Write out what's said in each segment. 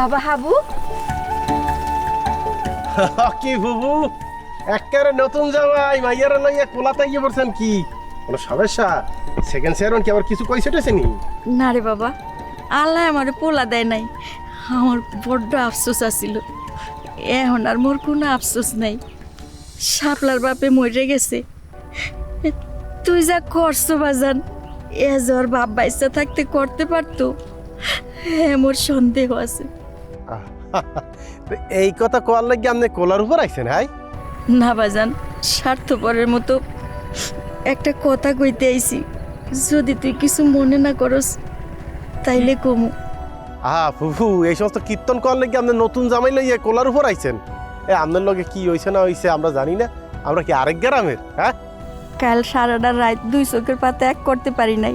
বাবা হাবু। কি বুবু একেবারে নতুন জামাই মাইয়ারা লইয়া কোলাতে গিয়ে পড়ছেন কি? কোনো সমস্যা? সেকেন্ড চেয়ারম্যান কি আবার কিছু কইছে টেছে নি? না রে বাবা আল্লাহ আমার পোলা দেয় নাই। আমার বড্ড আফসোস আছিল। এখন আর মোর কোনো আফসোস নাই। শাপলার বাপে মরে গেছে। তুই যা করছ বাজান এ জ্বর বাপ বাইসা থাকতে করতে পারতো হ্যাঁ মোর সন্দেহ আছে। তো এই কথা কোয়ার লাগি আপনি কোলার উপর আইছেন হাই? না বাজান স্বার্থপরের মতো একটা কথা কইতে আইছি। যদি তুই কিছু মনে না করস তাইলে কমু। আহা ফুফু এই সমস্ত কীর্তন কোয়ার লাগি আপনি নতুন জামাই লইয়া কোলার উপর আইছেন? এ আপনার লগে কি হইছে না হইছে আমরা জানি না। আমরা কি আরেক গ্রামের হ্যাঁ? কাল সারাটা রাত দুই চোখের পাতা এক করতে পারি নাই।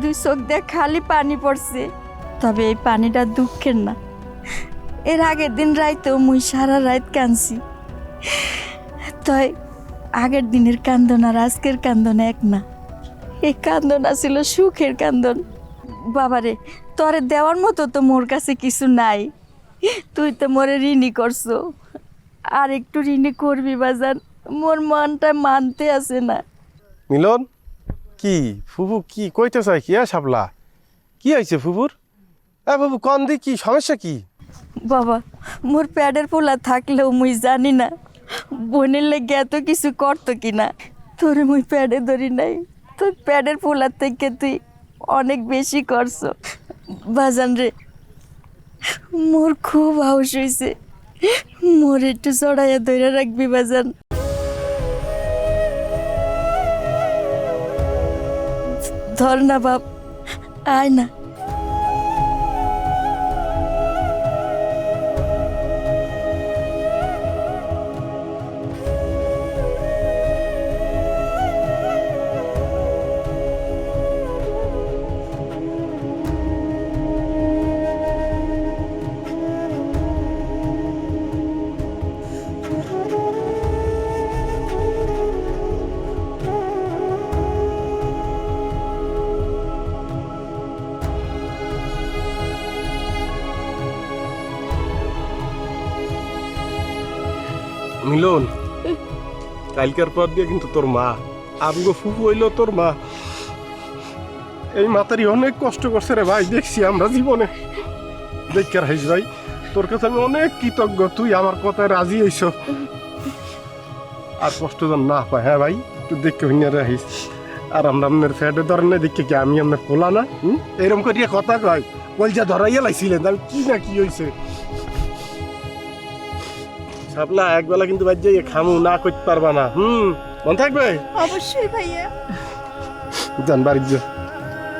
দুই চোখ দিয়ে খালি পানি পড়ছে। তবে এই পানিটা দুঃখের না। এর আগের দিন রাইতেও মুই সারা রাত কাঁদছি। তাই আগের দিনের কান্দন আর আজকের কান্দন এক না। এই কান্দন ছিল সুখের কান্দন। বাবারে, তোরে দেওয়ার মতো তো মোর কাছে কিছু নাই। তুই তো মোরে ঋণী করছ। আর একটু ঋণী করবি বাজান, মোর মনটা মানতে আসে না। মিলন, কি ফুফু, কি কইতে চাই কি হ্যাঁ সাবলা কি হয়েছে ফুফুর? এ বাবু কন দি কি, সমস্যা কি? বাবা, মোর প্যাডের পোলা থাকলেও মুই জানি না, বোনের লেগে এত কিছু করতো কি না তোরে মুই প্যাডে ধরি নাই তুই প্যাডের পোলার থেকে তুই অনেক বেশি করছ। বাজান রে, মোর খুব হাউস হয়েছে মোর একটু চড়াইয়া ধরে রাখবি বাজান। ধর না বাপ, আয় না। মিলন, কালকার পর দিয়ে কিন্তু তোর মা, আমগো ফুফু হইল তোর মা। এই মাতারি অনেক কষ্ট করছে রে ভাই, দেখছি আমরা জীবনে। দেখার হাইস ভাই, তোর কাছে আমি অনেক কৃতজ্ঞ, তুই আমার কথায় রাজি হইস আর কষ্ট যেন না পায় হ্যাঁ ভাই? তুই দেখে হইনা রাখিস। আর আমরা আপনার ফ্যাটে ধরেন না দেখে কি আমি আপনার পোলা না? এরম করিয়া কথা কয়। কলজা ধরাইয়া লাইছিলেন আমি কি না কি হইছে? সাপলা একবেলা কিন্তু বাদ যাইয়ে খামু না করতে পারবা না। হুম মন থাকবে? অবশ্যই ভাইয়া। জান বাড়ির যা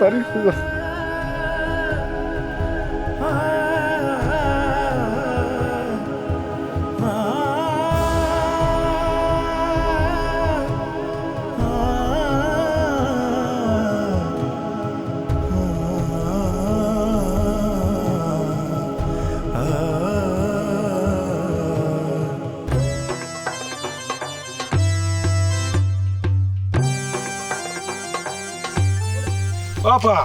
বাড়ির বাবা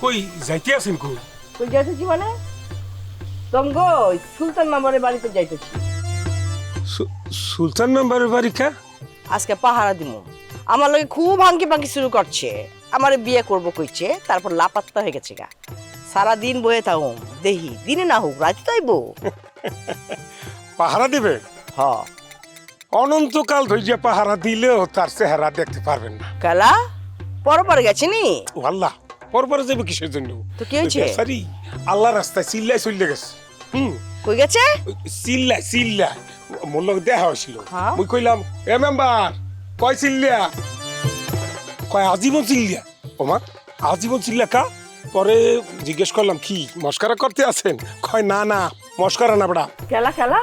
কই যাইতে আছেন কই? কই যাইতেছি মানে? তমগো সুলতান মামারের বাড়িতে যাইতেছি। সুলতান মেম্বারের বাড়ি কা? আজকে পাহারা দিমু। আমার লগে খুব হাঙ্কি পাঙ্কি শুরু করছে। আমারে বিয়ে করব কইছে তারপর লাপাত্তা হয়ে গেছে গা। সারা দিন বয়ে থাকুম দেহি দিনে না হোক রাতে তাইবো। পাহারা দিবে? হ। অনন্তকাল ধৈর্য পাহারা দিলেও তার চেহারা দেখতে পারবেন না। কালা? পরপর গেছে নি ও আল্লাহ পরপরে যাবে কিসের জন্য? তো কি হয়েছে? সরি আল্লাহ রাস্তায় চিল্লাই চলে গেছে। হুম। কই গেছে? ওই চিল্লাই চিল্লাই মোর লগে দেখা হয়েছিল। হ্যাঁ? মুই কইলাম এ মেম্বার কয় চিল্লিয়া? কয় আজীবন চিল্লিয়া। ওমা আজীবন চিল্লা কা? পরে জিজ্ঞেস করলাম কি মস্কারা করতে আছেন? কয় না না মস্কারা না বড়া। খেলা খেলা?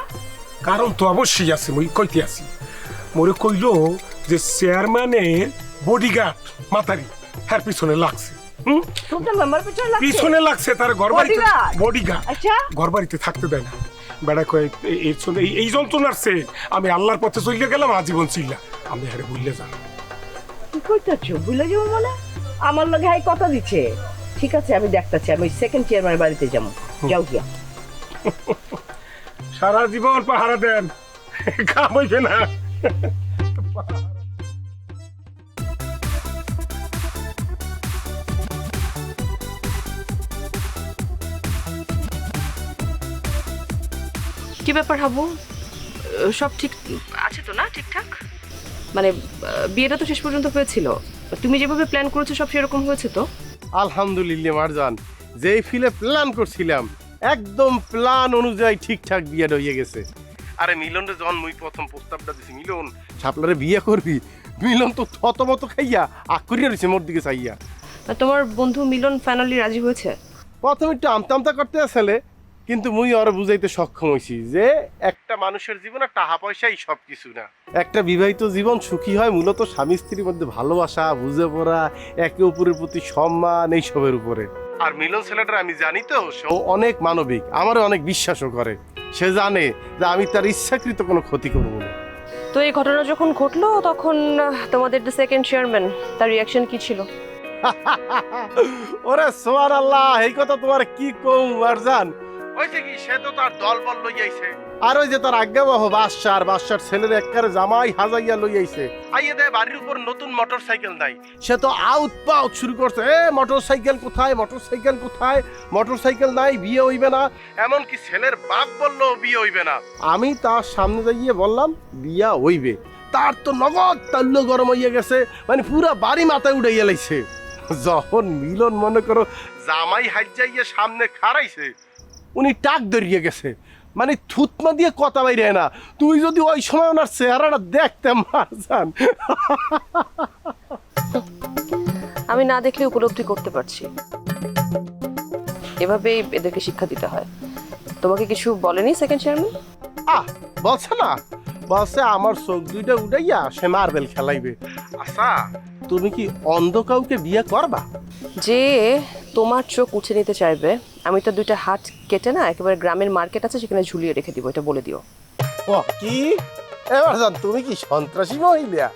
কারণ তো অবশ্যই আছে মুই কইতে আছি। মোরে কইলো যে চেয়ারম্যানের বডিগার্ড মাতারি। হ্যার পিছনে লাগছে। হুম? পিছনে লাগছে? পিছনে লাগছে তার ঘর বাড়িতে Bodyguard? বডিগার্ড আচ্ছা। ঘর বাড়িতে থাকতে দেয় না। বেড়া কয়ে এ- এর এই- এই যন্ত্রণার সে আমি আল্লাহর পথে চলে গেলাম আজীবন চিল্লা। আমি হারে ভুললে যান কি কইতাছো? ভুলে যাব মানে? আমার লগে হাই কথা দিচ্ছে। ঠিক আছে আমি দেখতাছি আমি সেকেন্ড চেয়ারম্যানের বাড়িতে যাব। যাও গিয়া। সারা জীবন পাহারা দেন। কাম হইবে না। কি ব্যাপার হাবু? সব ঠিক আছে তো না ঠিকঠাক? মানে বিয়েটা তো শেষ পর্যন্ত হয়েছিল। তুমি যেভাবে প্ল্যান করেছ সব সেরকম হয়েছে তো? আলহামদুলিল্লাহ মারজান। যেই ফিলে প্ল্যান করছিলাম একদম প্ল্যান অনুযায়ী ঠিকঠাক বিয়ে হয়ে গেছে। আরে মিলনের যখন মুই প্রথম প্রস্তাবটা দিছি মিলন সাপলারে বিয়ে করবি? মিলন তো থতমত খাইয়া আকুরিয়া রয়েছে মোর দিকে চাইয়া। তোমার বন্ধু মিলন ফাইনালি রাজি হয়েছে? প্রথমে একটু আমতা আমতা করতে আসলে কিন্তু মুই ওরা বুঝাইতে সক্ষম হইছি যে একটা মানুষের জীবনে টাকা পয়সাই সব কিছু না। একটা বিবাহিত জীবন সুখী হয় মূলত স্বামী স্ত্রীর মধ্যে ভালোবাসা বুঝে পড়া একে অপরের প্রতি সম্মান এইসবের উপরে। আর মিলন ছেলেটা আমি জানি তো সে অনেক মানবিক আমারও অনেক বিশ্বাসও করে। সে জানে যে আমি তার ইচ্ছাকৃত কোনো ক্ষতি করব না। তো এই ঘটনা যখন ঘটলো তখন তোমাদের যে সেকেন্ড চেয়ারম্যান তার রিয়াকশন কি ছিল? ওরে সোয়ার আল্লাহ এই কথা তোমার কি কৌ আরজান? হয়েছে কি? সে তো তার লই আইছে। আর ওই যে তার বাদশার বাদশার ছেলের জামাই হাজাইয়া লই আইছে। আইয়ে দেয় বাড়ির উপর নতুন মোটর সাইকেল নাই। সে তো আউট পাউট শুরু করছে। এ মোটর সাইকেল কোথায়? মোটর সাইকেল কোথায়? মোটর সাইকেল নাই বিয়ে হইবে না। এমনকি ছেলের বাপ বলল বিয়ে হইবে না। আমি তার সামনে যাইয়ে বললাম বিয়া হইবে। তার তো নগদ তাল্য গরম হইয়া গেছে মানে পুরা বাড়ি মাথায় উড়াইয়া লাইছে। যখন মিলন মনে করো জামাই হাজ্জাইয়া সামনে খাড়াইছে উনি টাক ধরিয়ে গেছে। মানে থুতমা দিয়ে কথা বাইরে না। তুই যদি ওই সময় ওনার চেহারাটা দেখতে মার যান। আমি না দেখলে উপলব্ধি করতে পারছি। এভাবে এদেরকে শিক্ষা দিতে হয়। তোমাকে কিছু বলেনি সেকেন্ড চেয়ারম্যান আহ বলছে না। বলছে আমার চোখ দুইটা উঠাইয়া সে মার্বেল খেলাইবে। আচ্ছা। তুমি কি অন্ধ কাউকে বিয়ে করবা? যে তোমার চোখ উঠে নিতে চাইবে আমি তো দুইটা হাত কেটে না একেবারে গ্রামের মার্কেট আছে সেখানে ঝুলিয়ে রেখে দিব এটা বলে দিও। ও কি? এবার জান তুমি কি সন্ত্রাসী মহিলা?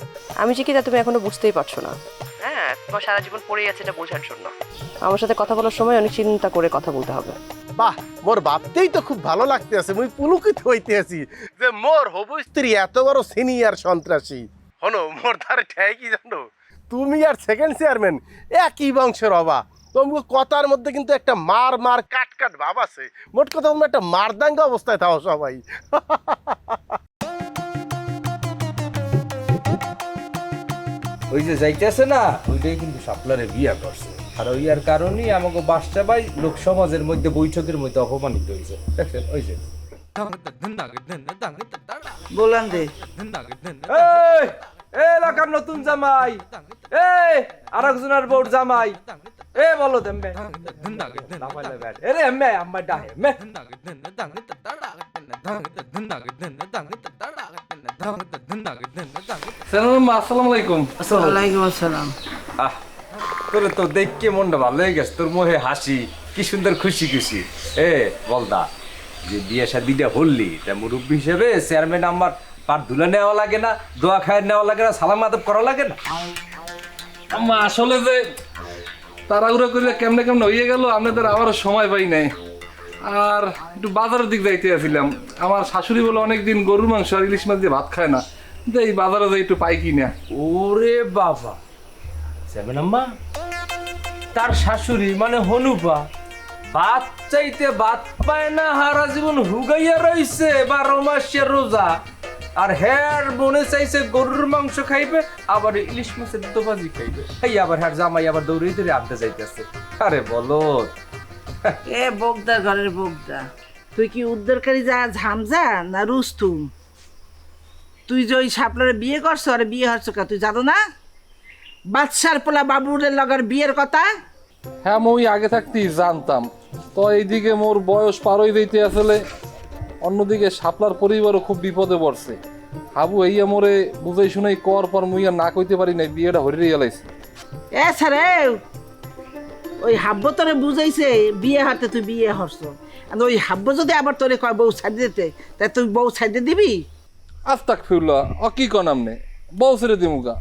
আমি যে কি তা তুমি এখনও বুঝতেই পারছ না। হ্যাঁ তোমার সারা জীবন পড়েই আছে এটা বোঝার জন্য। আমার সাথে কথা বলার সময় অনেক চিন্তা করে কথা বলতে হবে। বাহ, মোর ভাবতেই তো খুব ভালো লাগতে আছে মুই পুলকিত হইতে আছি যে মোর হবু স্ত্রী এত বড় সিনিয়র সন্ত্রাসী। হনো, মোর ধারে ঠেয় কি জানো? তুমি আর সেকেন্ড চেয়ারম্যান একই বংশের হবা তোমাকে কথার মধ্যে কিন্তু একটা মার মার কাট কাট ভাব আছে। মোট কথা তোমরা একটা মারদাঙ্গা অবস্থায় থাও সবাই। ওই যে যাইতেছে না, ওইটাই কিন্তু সাপলারে বিয়া করছে। আর ওই আর কারণেই আমাকে বাসটা ভাই লোক সমাজের মধ্যে বৈঠকের মধ্যে অপমানিত হয়েছে। দেখছেন ওই যে। বললাম দে। এ এলাকার নতুন জামাই। এই আর একজনের বউর জামাই। এ বলো দেম্বে এরে এম্মে আম্মা ডাহে সালাম আসসালামু আলাইকুম। ওয়ালাইকুম আসসালাম। আহ। তোর তো দেখকে মনটা ভালো হয়ে গেছে, তোর মুখে হাসি, কি সুন্দর খুশি খুশি। এ, বলদা, যে বিয়ে শাদিটা হললি তা মুরব্বী হিসেবে চেয়ারম্যান আমার পার ধুলে নেওয়া লাগে না, দোয়া খায় নেওয়া লাগে না, সালাম আদব করা লাগে না। আম্মা, আসলে যে তাড়াহুড়ো করে কেমনে কেমনে হয়ে গেল, আপনাদের আবারও সময় পাই নাই। আর একটু বাজারের দিক যাইতে আসছিলাম আমার শাশুড়ি বলে অনেকদিন গরুর মাংস আর ইলিশ মাছ দিয়ে ভাত খায় না। কিন্তু এই বাজারে যাই একটু পাই কি না ওরে বাবা আম্মা? তার শাশুড়ি মানে হনুপা। ভাত চাইতে ভাত পায় না, হারা জীবন হুগাইয়া রইছে, বারো মাসের রোজা। আর হ্যার মনে চাইছে গরুর মাংস খাইবে, আবার ইলিশ মাছের দোবাজি খাইবে। এই আবার হ্যার জামাই আবার দৌড়ে দৌড়ে আনতে যাইতেছে। আরে বলো। এ বগদা, ঘরের বগদা। তুই কি উদ্ধারকারী যা ঝামজা না রুস্তুম? তুই যে ওই সাপলারে বিয়ে করছ, আরে বিয়ে হচ্ছ কা? তুই জানো না? বাদশার পোলা বাবুরের লগের বিয়ের কথা? হ্যাঁ মই আগে থাকতেই জানতাম। তো এইদিকে মোর বয়স পার হয়ে দিতে আসলে অন্যদিকে শাপলার পরিবারও খুব বিপদে পড়ছে। হাবু এই মোরে বুঝাই শুনাই কর পর মুই আর না কইতে পারি নাই বিয়েটা হরিয়ে গেলাইছে এ স্যারে ওই হাব্য তোরে বুঝাইছে বিয়ে হাতে তুই বিয়ে হচ্ছ আর ওই হাব্য যদি আবার তোরে কয় বউ ছাড়ি দিতে তা তুই বউ ছাড়ি দিবি? আস্তাক ফিরলা অ কি কন আমনে বউ ছেড়ে দিমুগা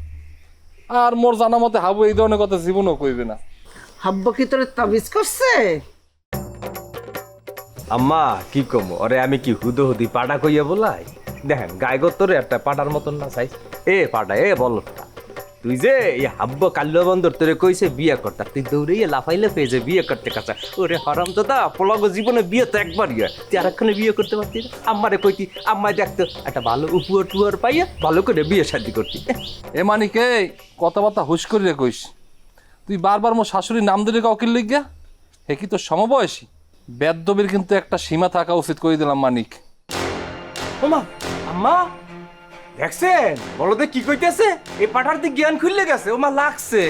আর মোর জানা মতে হাবু এই ধরনের কথা জীবনও কইবে না। হাব্য কি তোরে তাবিজ করছে? আম্মা কি কম? আরে আমি কি হুদো হুদি পাটা কইয়া বলাই? দেখেন গায়ে তোরে একটা পাটার মতন না চাই। এ পাটা এ বলটা তুই যে এই হাব্ব কাল্য বন্দর তোরে কইছে বিয়ে করতা তুই দৌড়িয়ে লাফাইলে পেয়েছে বিয়ে করতে কাছা ওরে হরাম তো দা পলগ জীবনে বিয়ে তো একবারই হয়। তুই আরেকখানে বিয়ে করতে পারতি আম্মারে কইতি আম্মায় দেখতো একটা ভালো উপর টুয়ার পাইয়া ভালো করে বিয়ে শাদি করতি। এ মানিকে কথাবার্তা হুশ করে রে কইস। তুই বারবার মোর শাশুড়ির নাম দিলে কাউকে লিখা হে কি তোর সমবয়সী? বেদবির কিন্তু একটা সীমা থাকা উচিত করে দিলাম মানিক। ওমা আম্মা! দেখছেন? বলদে কি কইতেছে? এই পাঠার দিক জ্ঞান খুললে গেছে, ওমা লাগছে।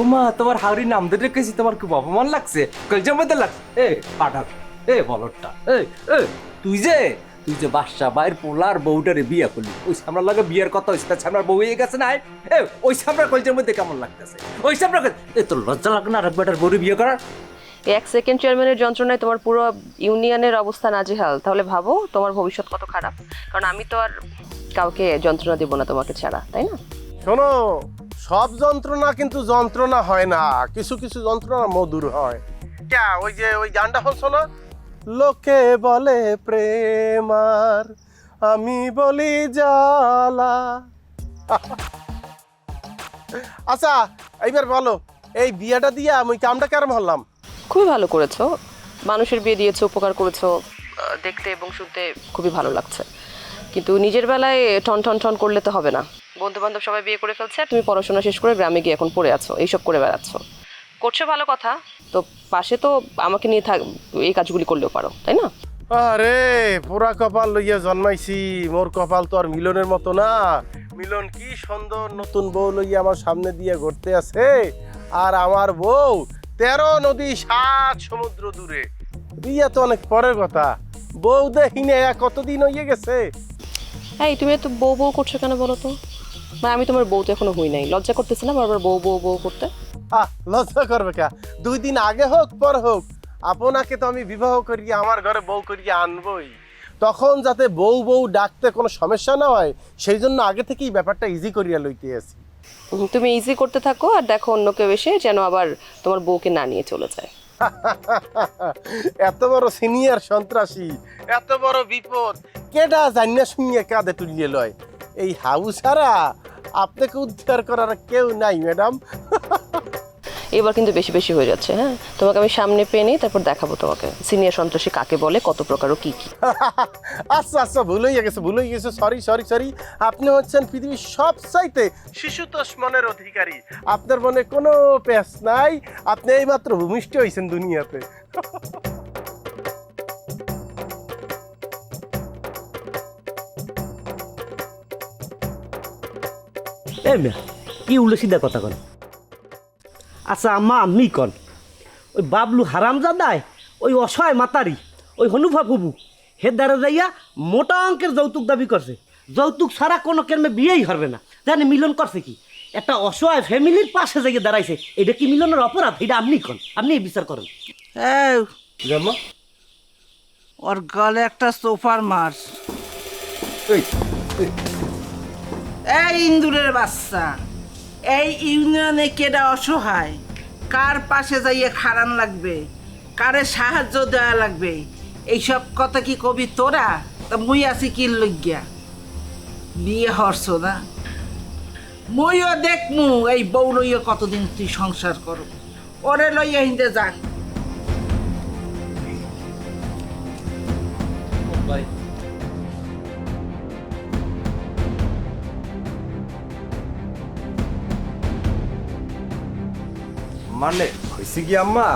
ওমা, তোমার হাওড়ি নাম ধরে রেখেছি, তোমার খুব অপমান লাগছে। কলজার মধ্যে লাগছে এ, পাঠার। এ, বলদটা। এ এ, তুই যে তুই যে বাদশা বাইর পোলার বউটারে বিয়ে করলি, ওই সামরার লাগে বিয়ের কথা হয়েছে তার সামরার বউ হয়ে গেছে না? এ ওই সামরার কলজার মধ্যে কেমন লাগতেছে? ওই সামরার এ, তোর লজ্জা লাগে না আর বউরে বিয়ে করার? এক সেকেন্ড চেয়ারম্যানের যন্ত্রণায় তোমার পুরো ইউনিয়নের অবস্থা নাজেহাল। তাহলে ভাবো, তোমার ভবিষ্যৎ কত খারাপ। কারণ আমি তো আর কাউকে যন্ত্রণা দেবো না তোমাকে ছাড়া তাই না? শোনো সব যন্ত্রণা কিন্তু যন্ত্রণা হয় না কিছু কিছু যন্ত্রণা মধুর হয়। ক্যা ওই যে ওই গানটা শুনছো না লোকে বলে প্রেমার আমি বলি জ্বালা। আচ্ছা এইবার বলো এই বিয়েটা দিয়ে আমি কামটা কেরম হলাম? খুবই ভালো করেছ। মানুষের বিয়ে দিয়েছ উপকার করেছ। দেখতে এবং শুনতে খুবই ভালো লাগছে। কিন্তু নিজের বেলায় ঠন টন টন করলে তো হবে না। বন্ধু বান্ধব সবাই বিয়ে করে ফেলছে। আর তুমি পড়াশোনা শেষ করে গ্রামে গিয়ে এখন পড়ে আছো এইসব করে বেড়াচ্ছ। করছ ভালো কথা। তো পাশে তো আমাকে নিয়ে থাক এই কাজগুলি করলেও পারো তাই না? আরে পুরা কপাল লইয়া জন্মাইছি মোর কপাল তো আর মিলনের মতো না। মিলন কি সুন্দর নতুন বউ লইয়া আমার সামনে দিয়ে ঘুরতে আছে। আর আমার বউ তেরো নদী সাত সমুদ্র দূরে। বিয়ে তো অনেক পরের কথা। বউ দেখিনে কতদিন হইয়ে গেছে? এই তুমি এত বউ বউ করছ কেন বলো তো? মানে আমি তোমার বউ তো এখনও হই নাই। লজ্জা করতেছি না বারবার বউ বউ বউ করতে? আহ লজ্জা করবে কে? দুই দিন আগে হোক পর হোক আপনাকে তো আমি বিবাহ করিয়ে আমার ঘরে বউ করিয়ে আনবই। তখন যাতে বউ বউ ডাকতে কোনো সমস্যা না হয় সেই জন্য আগে থেকেই ব্যাপারটা ইজি করিয়া লইতে আছি হুম, তুমি ইজি করতে থাকো আর দেখো অন্য কেউ এসে যেন আবার তোমার বউকে না নিয়ে চলে যায়। এত বড় সিনিয়র সন্ত্রাসী, এত বড় বিপদ। কেডা জানিয়া শুনিয়ে কাঁধে তুলিয়ে লয়? এই হাউ ছাড়া আপনাকে উদ্ধার করার কেউ নাই, ম্যাডাম। এবার কিন্তু বেশি বেশি হয়ে যাচ্ছে হ্যাঁ? তোমাকে আমি সামনে পেয়ে নিই তারপর দেখাবো তোমাকে। সিনিয়র সন্ত্রাসী কাকে বলে কত প্রকার ও কি কি। আচ্ছা আচ্ছা ভুল হয়ে গেছে ভুল হয়ে গেছে সরি সরি সরি আপনি হচ্ছেন পৃথিবীর সব চাইতে শিশুতোষ মনের অধিকারী। আপনার মনে কোনো পেস নাই আপনি এইমাত্র ভূমিষ্ঠ হয়েছেন দুনিয়াতে। কি উল্টো সিধা কথা কন আচ্ছা আম্মা আমি কন? ওই বাবলু হারাম জাদায় ওই অসহায় মাতারি ওই হনুফা ফুবু হে দ্বারা যাইয়া মোটা অঙ্কের যৌতুক দাবি করছে। যৌতুক ছাড়া কোনো কেমনে বিয়েই হবে না। জানি মিলন করছে কি? একটা অসহায় ফ্যামিলির পাশে যাইয়ে দাঁড়াইছে। এটা কি মিলনের অপরাধ? এটা আপনি কন? আপনি বিচার করেন। ওর গলে একটা সোফার মার। এই ইন্দুরের বাচ্চা। এই ইউনিয়নে কেডা অসহায়? কার পাশে যাইয়ে খাড়ান লাগবে? কারে সাহায্য দেওয়া লাগবে? এইসব কথা কি কবি তোরা? তা মুই আছি কি লজ্ঞা বিয়ে হরছ না? মুইও দেখমু, এই বউ লইয়া কতদিন তুই সংসার কর। ওরে লইয়া হিন্দে যাক মানে হয়েছে কি আম্মা?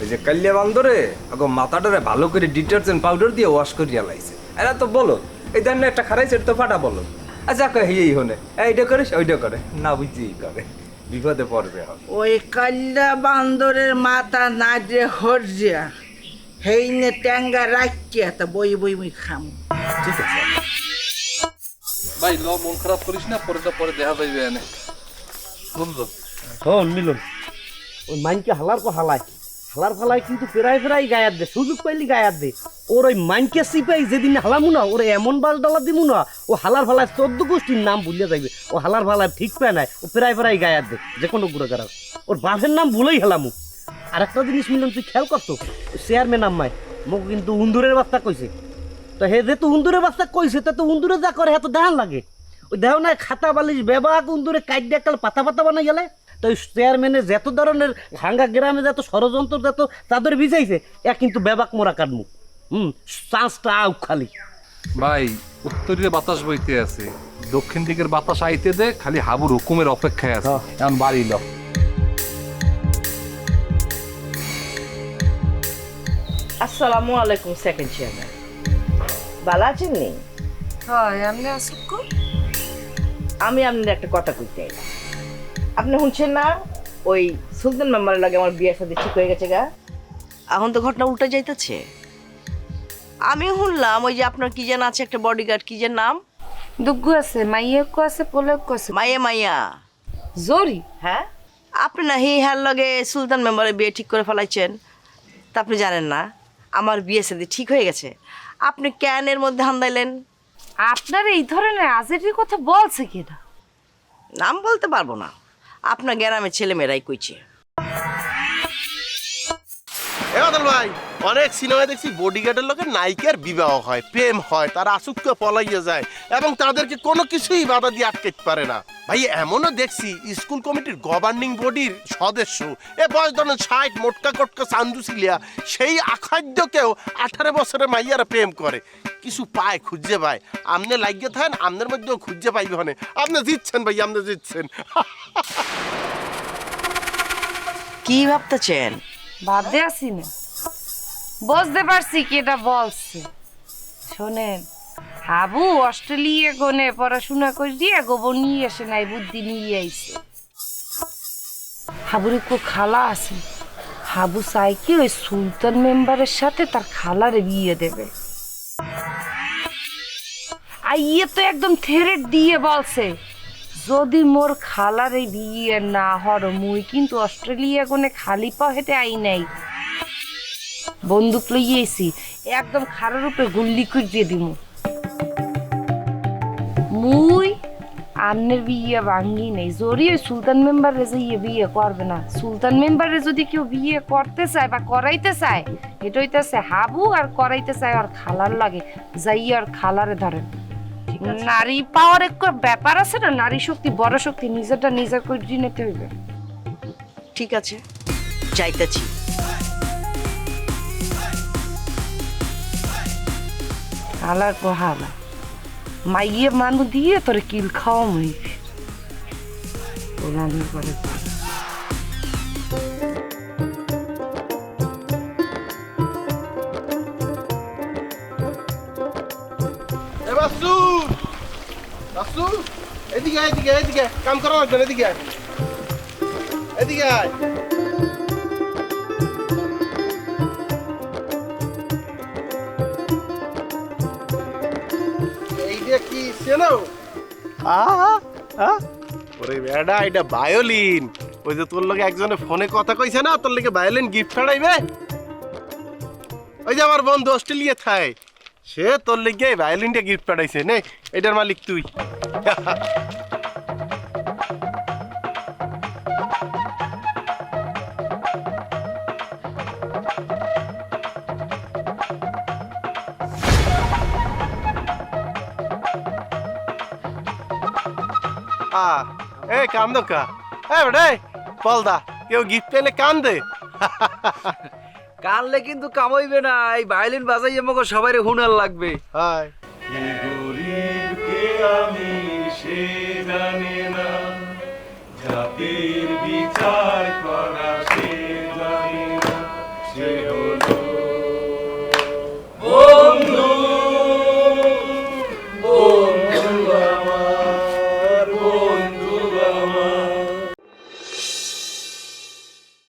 ওই যে কাল্যা বান্দরে আগো মাথাটারে ভালো করে ডিটারজেন্ট পাউডার দিয়ে ওয়াশ করিয়া লাইছে। এরা তো বলো এই দেন একটা খারাইছে এটা তো ফাটা বলো। আচ্ছা কয় এই হনে। এইটা করে ওইটা করে। না বুঝি করে। বিপদে পড়বে ওই কাল্লা বান্দরের মাথা না যে হরজিয়া হেইনে ট্যাঙ্গা রাখিয়া তা বই বই মুই খাম। ঠিক আছে। ভাই ল মন খারাপ করিস না পরেটা পরে দেখা যাইবে এনে। বুঝলো হন মিলন। ওই মাইনকে হালার পর হালায়। হালার ফালায় কিন্তু ফেরাই ফেরাই গায়ার দে, সুযোগ পাইলি গায়ার দে। ওর ওই মাইনকে সিপাই যেদিন হালামু না, ওর এমন বাল ডালা দিমু না, ও হালার ফালায় চোদ্দ গোষ্ঠীর নাম ভুলিয়া যাইবে। ও হালার ফালায় ঠিক পায় নাই, ও ফেরাই ফেরাই গায়ার দে যে কোনো গুড়া ওর বাপের নাম ভুলেই হেলামু। আর একটা জিনিস মিলন, তুই খেয়াল করতো চেয়ারম্যান আম্মায় মোক কিন্তু উন্দুরের বাচ্চা কইছে। তো হে যেহেতু উন্দুরের বাচ্চা কইছে, তা উন্দুরে যা করে হ্যাঁ তো দেখান লাগে। ওই দেহ না খাতা বালিশ, বেবাক উন্দুরে কাইট দিয়ে পাতা পাতা বানাই গেলে। তো ওই চেয়ারম্যানের যত ধরনের ভাঙ্গা গ্রামে যত ষড়যন্ত্র যত তাদের ভিজাইছে এ কিন্তু বেবাক মোরা কাটমু। হুম চান্সটা আউ খালি। ভাই উত্তরীয় বাতাস বইতে আছে দক্ষিণ দিকের বাতাস আইতে দে খালি হাবুর হুকুমের অপেক্ষায় আছে। এখন বাড়ি ল। আসসালামু আলাইকুম সেকেন্ড চেয়ারম্যান ভালো আছেন নি? হয় আপনি আসুক আমি আপনার একটা কথা কইতে আইলাম। আপনি শুনছেন না? ওই সুলতান মেম্বারের লাগে আমার বিয়ের সাথে ঠিক হয়ে গেছে গা। এখন তো ঘটনা উল্টা যাইতেছে। আমি শুনলাম ওই যে আপনার কি যেন আছে একটা বডিগার্ড কি যেন নাম? দুগ্গু আছে মাইয়াকু আছে পোলাকু আছে। মাইয়া মাইয়া। জরি? হ্যাঁ? আপনি না হি হ্যার লগে সুলতান মেম্বারের বিয়ে ঠিক করে ফেলাইছেন তা আপনি জানেন না। আমার বিয়ে সাথে ঠিক হয়ে গেছে। আপনি কেন এর মধ্যে হান্দাইলেন? আপনার এই ধরনের আজের কথা বলছে কিনা নাম বলতে পারব না। আপনার গ্রামের ছেলেমেয়েরাই কইছে। বাদল ভাই। অনেক সিনেমায় দেখছি বডিগার্ডের লোকের নায়িকার বিবাহ হয়, প্রেম হয়, তারা আসুককে পলাইয়া যায় এবং তাদেরকে কোনো কিছুই বাধা দিয়ে আটকাতে পারে না। ভাই, এমনও দেখছি স্কুল কমিটির গভর্নিং বডির সদস্য, এ বয়স ধরেন ষাট, মোটকা কটকা চান্দু সিলিয়া, সেই আখাদ্যকেও আঠারো বছরের মাইয়ারা প্রেম করে। কিছু পায় খুঁজে পায়। আমনে লাগিয়ে থাকেন, আমনের মধ্যেও খুঁজে পাইবে হনে। আপনি জিতছেন ভাই, আপনি জিতছেন। কি ভাবতেছেন? ভাবতে আসি না। বুঝতে পারছি কি এটা বলছে। শোনেন, হাবু অস্ট্রেলিয়া গনে পড়াশোনা করে দিয়ে গোবর নিয়ে আসে নাই, বুদ্ধি নিয়ে আইছে। হাবুর একটু খালা আছে। হাবু চাই কি ওই সুলতান মেম্বারের সাথে তার খালারে বিয়ে দেবে। আর ইয়ে তো একদম থেরেট দিয়ে বলছে। যদি মোর খালার এই বিয়ে না হর, মুই কিন্তু অস্ট্রেলিয়া কোনে খালি হেঁটে আই নাই। বন্দুক লইয়েছি একদম খারার উপরে গুল্লি করে দিয়ে মুই আন্নের বিয়ে ভাঙ্গি নেই ওই সুলতান মেম্বারে যে বিয়ে করবে না। সুলতান মেম্বারে যদি কেউ বিয়ে করতে চায় বা করাইতে চায় এটা হইতেছে হাবু আর করাইতে চায় আর খালার লাগে যাই আর খালারে ধরেন। নারী পাওয়ার একটু ব্যাপার আছে না নারী শক্তি বড় শক্তি নিজেরটা নিজের করে নিতে হইবে ঠিক আছে যাইতেছি। হালার পর হালা। মাইয়ে মানু দিয়ে তোরে কিল খাওয়া মই ওলানোর পরে কি এটা ওই যে তোর লগে একজনে ফোনে কথা কইছে না, তোর লগে ভায়োলিন গিফট ফেড়াইবে ওই যে আমার বন্ধু অস্ট্রেলিয়া থায় সে তোর লেগে ভায়োলিনটা গিফট পাঠাইছে, নে? এটার মালিক তুই। এ, কান্দ কা? এ, বেটা পলদা, কেউ গিফট পেলে কান্দে। কানলে কিন্তু কামাইবে না এই ভায়োলিন বাজাই আমাকে সবাই হুনার লাগবে। হাই আমি সে জানে না জাতির বিচার করা